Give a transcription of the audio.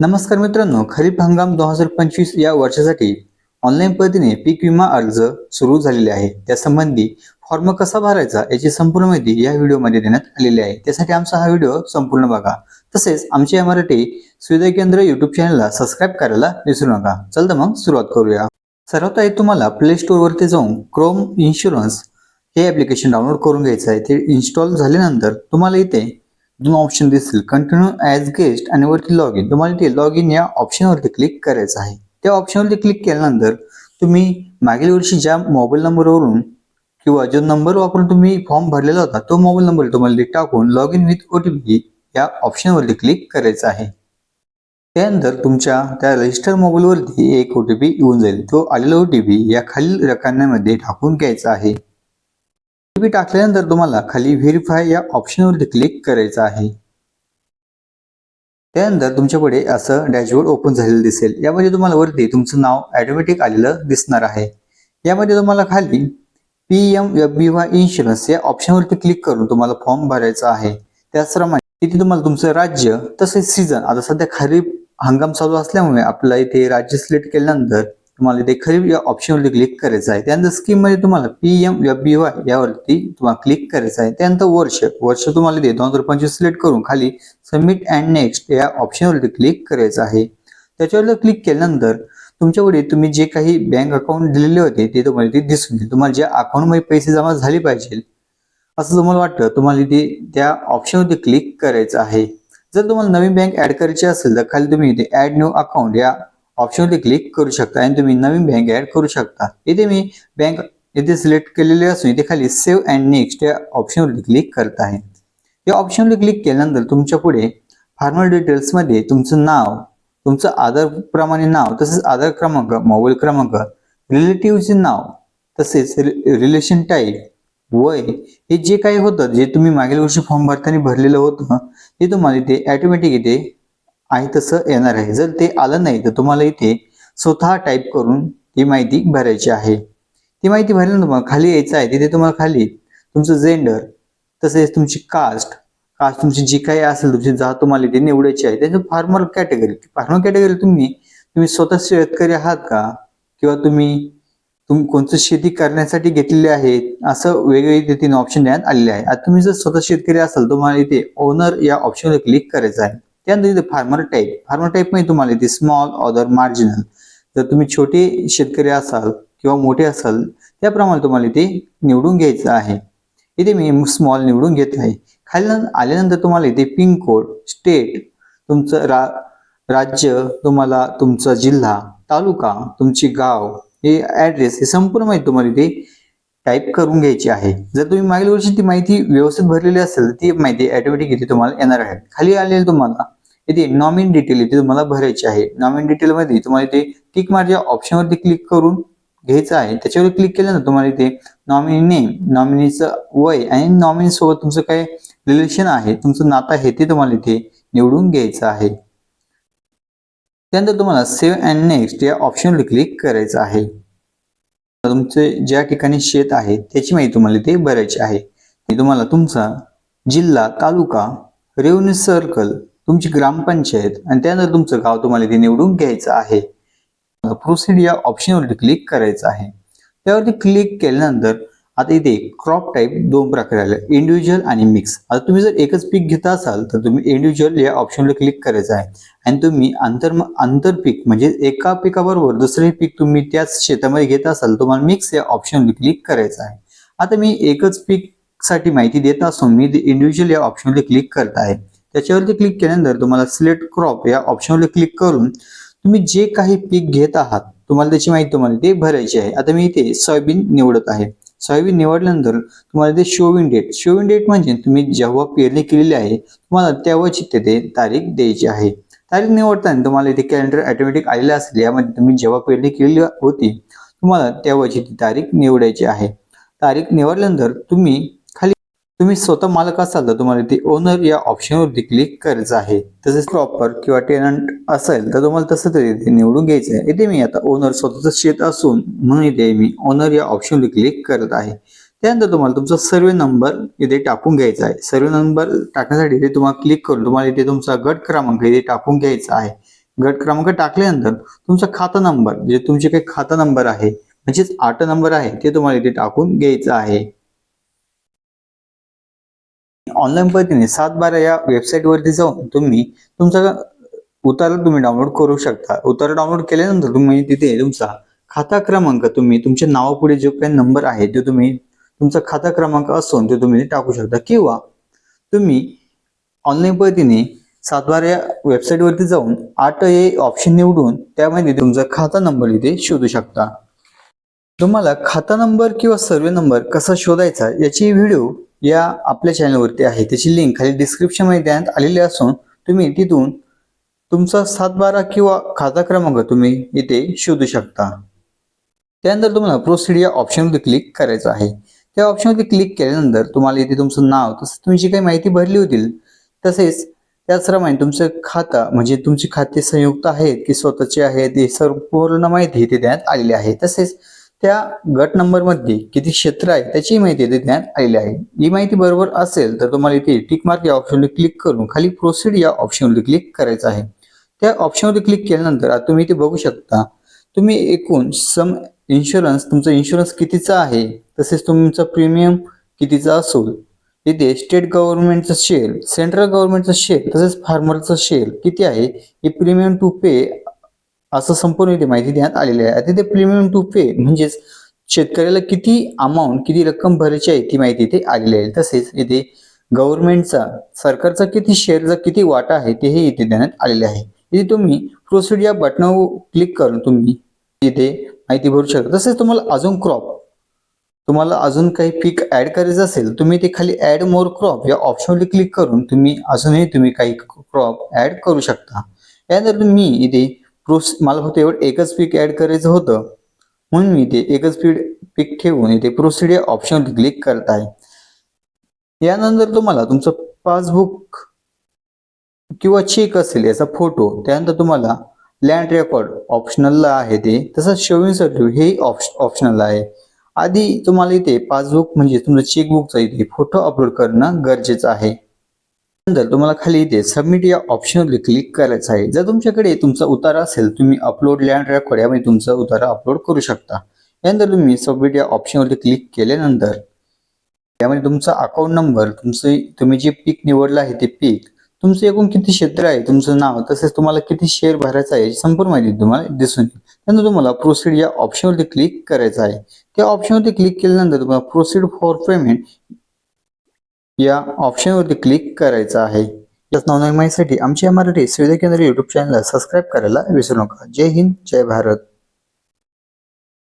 नमस्कार मित्रांनो खरीप हंगाम दोन हजार पंचवीस या वर्षासाठी ऑनलाईन पद्धतीने पीक विमा अर्ज सुरू झालेले आहे. त्यासंबंधी फॉर्म कसा भरायचा याची संपूर्ण माहिती या व्हिडिओमध्ये देण्यात आलेली आहे. त्यासाठी आमचा हा व्हिडिओ संपूर्ण बघा. तसेच आमच्या या मराठी सुविधा केंद्र युट्यूब चॅनलला सबस्क्राईब करायला विसरू नका. चल तर मग सुरुवात करूया. सर्वात आधी तुम्हाला प्ले स्टोअरवरती जाऊन क्रोम इन्शुरन्स हे ॲप्लिकेशन डाउनलोड करून घ्यायचं आहे. ते इन्स्टॉल झाल्यानंतर तुम्हाला इथे दोन ऑप्शन दिसतील कंटिन्यू ॲज गेस्ट आणि वरती लॉग इन तुम्हाला ते लॉग इन या ऑप्शनवरती क्लिक करायचं आहे. त्या ऑप्शनवरती क्लिक केल्यानंतर तुम्ही मागील वर्षी ज्या मोबाईल नंबरवरून किंवा जो नंबर वापरून तुम्ही फॉर्म भरलेला होता तो मोबाईल नंबर तुम्हाला टाकून log in with O T P या ऑप्शनवरती क्लिक करायचं आहे. त्यानंतर तुमच्या त्या रजिस्टर मोबाईलवरती एक ओ टी पी येऊन जाईल. तो आलेला ओ टी पी या खालील रकान्यामध्ये टाकून घ्यायचा आहे. ओटीपी टाकल्यानंतर तुम्हाला खाली व्हेरीफाय या ऑप्शनवरती क्लिक करायचं आहे. त्यानंतर तुमच्याकडे असं डॅशबोर्ड ओपन झालेलं दिसेल. यामध्ये तुम्हाला वरती तुमचं नाव ऍटोमॅटिक आलेलं दिसणार आहे. यामध्ये तुम्हाला खाली P M F B Y insurance या ऑप्शनवरती क्लिक करून तुम्हाला फॉर्म भरायचा आहे. त्याचप्रमाणे इथे तुम्हाला तुमचं राज्य तसेच सीझन आता सध्या खरीप हंगाम चालू असल्यामुळे आपल्याला इथे राज्य सिलेक्ट केल्यानंतर तुम्हाला इथे खरीप या ऑप्शनवरती क्लिक करायचं आहे. त्यानंतर स्कीममध्ये तुम्हाला P M F B Y यावरती तुम्हाला क्लिक करायचं आहे. त्यानंतर वर्ष. वर्ष तुम्हाला इथे दोन हजार पंचवीस सिलेक्ट करून खाली सबमिट अँड नेक्स्ट या ऑप्शनवरती क्लिक करायचं आहे. त्याच्यावर क्लिक केल्यानंतर तुमच्याकडे तुम्ही जे काही बँक अकाउंट दिलेले होते ते तुम्हाला इथे दिसून येईल. तुम्हाला ज्या अकाउंटमध्ये पैसे जमा झाले पाहिजे असं तुम्हाला वाटतं तुम्हाला इथे त्या ऑप्शनवरती क्लिक करायचं आहे. जर तुम्हाला नवीन बँक ऍड करायची असेल तर खाली तुम्ही इथे ऍड न्यू अकाउंट या ऑप्शनवरती क्लिक करू शकता आणि तुम्ही नवीन बँक ऍड करू शकता. इथे मी बँक इथे सिलेक्ट केलेले असून इथे खाली सेव्ह अँड नेक्स्ट या ऑप्शनवरती क्लिक करत आहे. या ऑप्शनवरती क्लिक केल्यानंतर तुमच्यापुढे फार्मल डिटेल्समध्ये तुमचं नाव तुमचं आधार प्रमाणे नाव तसेच आधार क्रमांक मोबाईल क्रमांक रिलेटिव्हचे नाव तसेच रिलेशन टाईप वय हे जे काही होतं जे तुम्ही मागील वर्षी फॉर्म भरताना भरलेलं होतं ते तुम्हाला इथे ॲटोमॅटिक इथे आहे तसं येणार आहे. जर ते आलं नाही तर तुम्हाला इथे स्वतः टाईप करून ती माहिती भरायची आहे. ती माहिती भरल्यानंतर तुम्हाला खाली यायचं आहे. तिथे तुम्हाला खाली तुमचं जेंडर तसेच तुमची कास्ट कास्ट तुमची जी काही असेल तुमची जात तुम्हाला इथे निवडायची आहे. त्याचं फार्मर कॅटेगरी फार्मर कॅटेगरी तुम्ही तुम्ही स्वतः शेतकरी आहात का? किंवा तुम्ही तुम्ही कोणतं शेती करण्यासाठी घेतलेले आहेत? असं वेगवेगळे तीन ऑप्शन देण्यात आलेले आहे. आता तुम्ही जर स्वतः शेतकरी असाल तुम्हाला इथे ओनर या ऑप्शनवर क्लिक करायचं आहे. त्यानंतर इथे फार्मर टाईप फार्मर टाईप म्हणजे तुम्हाला इथे स्मॉल ऑदर मार्जिनल जर तुम्ही छोटे शेतकरी असाल किंवा मोठे असाल त्याप्रमाणे तुम्हाला इथे निवडून घ्यायचं आहे. इथे मी स्मॉल निवडून घेत आहे. खाली आल्यानंतर तुम्हाला इथे पिन कोड स्टेट तुमचं रा राज्य तुम्हाला तुमचा जिल्हा तालुका तुमची गाव हे ऍड्रेस हे संपूर्ण माहिती तुम्हाला इथे टाईप करून घ्यायची आहे. जर तुम्ही मागील वर्षी ती माहिती व्यवस्थित भरलेली असेल ती माहिती ऑटोमॅटिक इथे तुम्हाला येणार आहे. खाली आलेली तुम्हाला इथे नॉमिन डिटेल इथे तुम्हाला भरायची आहे. नॉमिन डिटेल मध्ये तुम्हाला इथे टिक मार्क या ऑप्शनवरती क्लिक करून घ्यायचं आहे. त्याच्यावर क्लिक केल्यानंतर तुम्हाला इथे नॉमिनी नेम नॉमिनीचं वय आणि नॉमिनी सोबत तुमचं काय रिलेशन आहे तुमचं नातं आहे ते तुम्हाला इथे निवडून घ्यायचं आहे. त्यानंतर तुम्हाला सेव्ह अँड नेक्स्ट या ऑप्शनवर क्लिक करायचं आहे. तुमचे ज्या ठिकाणी शेत आहे त्याची माहिती तुम्हाला इथे भरायची आहे. तुम्हाला तुमचा जिल्हा तालुका रेव्हन्यू सर्कल तुमची ग्रामपंचायत आणि त्यानंतर तुमचं गाव तुम्हाला इथे निवडून घ्यायचं आहे. प्रोसीड या ऑप्शनवरती क्लिक करायचं आहे. त्यावरती क्लिक केल्यानंतर आता इथे क्रॉप टाईप दोन प्रकारे आले. इंडिव्हिज्युअल आणि मिक्स आता तुम्ही जर एकच पीक घेत असाल तर तुम्ही इंडिव्हिज्युअल या ऑप्शनवर क्लिक करायचं आहे. आणि तुम्ही आंतर पीक म्हणजे एका पिकाबरोबर दुसरे पीक तुम्ही त्याच शेतामध्ये घेत असाल तुम्हाला मिक्स या ऑप्शनवर क्लिक करायचं आहे. आता मी एकच पीकसाठी माहिती देत असून मी इंडिव्हिज्युअल या ऑप्शनवर क्लिक करत आहे. त्याच्यावरती क्लिक केल्यानंतर तुम्हाला सिलेक्ट क्रॉप या ऑप्शनवर क्लिक करून तुम्ही जे काही पीक घेत आहात तुम्हाला त्याची माहिती तुम्हाला ते भरायची आहे. आता मी इथे सोयाबीन निवडत आहे. सोयाबीन निवडल्यानंतर तुम्हाला ते शोविन डेट शोविन डेट म्हणजे तुम्ही जेव्हा पेरणी केलेली आहे तुम्हाला तेव्हाची तिथे तारीख द्यायची आहे. तारीख निवडताना तुम्हाला इथे कॅलेंडर ऑटोमॅटिक आलेला असेल यामध्ये तुम्ही जेव्हा पेरणी केलेली होती तुम्हाला तेव्हाची ती तारीख निवडायची आहे. तारीख निवडल्यानंतर तुम्ही तुम्ही स्वतः मालक असाल तर तुम्हाला इथे ओनर या ऑप्शनवरती क्लिक करायचं आहे. तसेच प्रॉपर किंवा टेनंट असेल तर तुम्हाला तसं तरी निवडून घ्यायचं आहे. इथे मी आता ओनर स्वतःचं शेत असून म्हणून इथे मी ओनर या ऑप्शनवर क्लिक करत आहे. त्यानंतर तुम्हाला तुमचा सर्वे नंबर इथे टाकून घ्यायचा आहे. सर्वे नंबर टाकण्यासाठी इथे तुम्हाला क्लिक करून तुम्हाला इथे तुमचा गट क्रमांक इथे टाकून घ्यायचा आहे. गट क्रमांक टाकल्यानंतर तुमचा खाता नंबर जे म्हणजे तुमचे काही खाता नंबर आहे म्हणजेच आठ नंबर आहे ते तुम्हाला इथे टाकून घ्यायचं आहे. ऑनलाईन पद्धतीने सात बारा या वेबसाईटवरती जाऊन तुम्ही तुमचा उतारा तुम्ही डाउनलोड करू शकता. उतारा डाउनलोड केल्यानंतर तुम्ही तिथे तुमचा खाता क्रमांक तुम्ही तुमच्या नावापुढे जो काही नंबर आहे तो तुम्ही तुमचा खाता क्रमांक असून ते तुम्ही टाकू शकता. किंवा तुम्ही ऑनलाईन पद्धतीने सातबारा या वेबसाईटवरती जाऊन आठ हे ऑप्शन निवडून त्यामध्ये तुमचा खाता नंबर इथे शोधू शकता. तुम्हाला खाता नंबर किंवा सर्वे नंबर कसा शोधायचा याची व्हिडिओ या आपल्या चॅनलवरती आहे. त्याची लिंक खाली डिस्क्रिप्शनमध्ये देण्यात आलेली असून तुम्ही तिथून तुमचा सातबारा किंवा खाता क्रमांक तुम्ही इथे शोधू शकता. त्यानंतर तुम्हाला प्रोसिड या ऑप्शनवरती क्लिक करायचं आहे. त्या ऑप्शनवरती क्लिक केल्यानंतर तुम्हाला इथे तुमचं नाव तसंच तुम्ही जी काही माहिती भरली होती तसेच त्याचप्रमाणे तुमचं खाता म्हणजे तुमचे खाते संयुक्त आहेत की स्वतःचे आहेत हे सर्व पूर्ण माहिती इथे देण्यात आलेली आहे. तसेच त्या गट नंबरमध्ये किती क्षेत्र आहे त्याची माहिती देण्यात आलेली आहे. ही माहिती बरोबर असेल तर तुम्हाला इथे टिक मार्क या ऑप्शनवर क्लिक करून खाली प्रोसीड या ऑप्शनवर क्लिक करायचं आहे. त्या ऑप्शनवर क्लिक केल्यानंतर तुम्ही इथे बघू शकता तुम्ही एकूण सम इन्शुरन्स तुमचा इन्शुरन्स कितीचा आहे तसेच तुमचा प्रीमियम कितीचा असेल इथे स्टेट गव्हर्नमेंटचं शेअर सेंट्रल गव्हर्नमेंटचं शेअर तसेच फार्मरचं शेअर किती आहे हे प्रीमियम टू पे असं संपूर्ण इथे माहिती देण्यात आलेली आहे. आता ते प्रीमियम टू पे म्हणजेच शेतकऱ्याला किती अमाऊंट किती रक्कम भरायची आहे ती माहिती इथे आलेली आहे. तसेच इथे गव्हर्नमेंटचा सरकारचा किती शेअरचा किती वाटा आहे तेही इथे देण्यात आलेले आहे. इथे तुम्ही प्रोसिड या बटनावर क्लिक करून तुम्ही इथे माहिती भरू शकता. तसेच तुम्हाला अजून क्रॉप तुम्हाला अजून काही पीक ऍड करायचं असेल तुम्ही ते खाली ऍड मोर क्रॉप या ऑप्शनवर क्लिक करून तुम्ही अजूनही तुम्ही काही क्रॉप ऍड करू शकता. यानंतर तुम्ही इथे प्रोस मला फक्त एवढं एकच पीक ऍड करायचं होतं. म्हणून मी इथे एकच पीड पीक ठेवून इथे प्रोसीड या ऑप्शनवर क्लिक करत आहे. यानंतर तुम्हाला तुमचं पासबुक किंवा चेक असेल याचा फोटो त्यानंतर तुम्हाला लँड रेकॉर्ड ऑप्शनलला आहे ते तसंच शोविंग सर्टिफिकेट हे ऑप्शनल आहे. आधी तुम्हाला इथे पासबुक म्हणजे तुमचं चेकबुकचा इथे फोटो अपलोड करणं गरजेचं आहे. नंतर तुम्हाला खाली इथे सबमिट या ऑप्शनवर क्लिक करायचं आहे जर तुमच्याकडे तुमचा उतारा असेल तुम्ही अपलोड लँड रेकॉर्ड यामध्ये तुमचा उतारा अपलोड करू शकता. यानंतर तुम्ही सबमिट या ऑप्शनवरती क्लिक केल्यानंतर यामध्ये तुमचा अकाउंट नंबर तुमचे तुम्ही जे पीक निवडलं आहे ते पीक तुमचं एकूण किती क्षेत्र आहे तुमचं नाव तसेच तुम्हाला किती शेअर भरायचा आहे याची संपूर्ण माहिती तुम्हाला दिसून येईल. त्यानंतर तुम्हाला प्रोसीड या ऑप्शनवरती क्लिक करायचं आहे. त्या ऑप्शनवरती क्लिक केल्यानंतर तुम्हाला प्रोसीड फॉर पेमेंट या ऑप्शनवरती क्लिक करायचं आहे. याच नवनवीन माहितीसाठी आमच्या मराठी सुविधा केंद्र युट्यूब चॅनलला सबस्क्राईब करायला विसरू नका. जय हिंद जय भारत.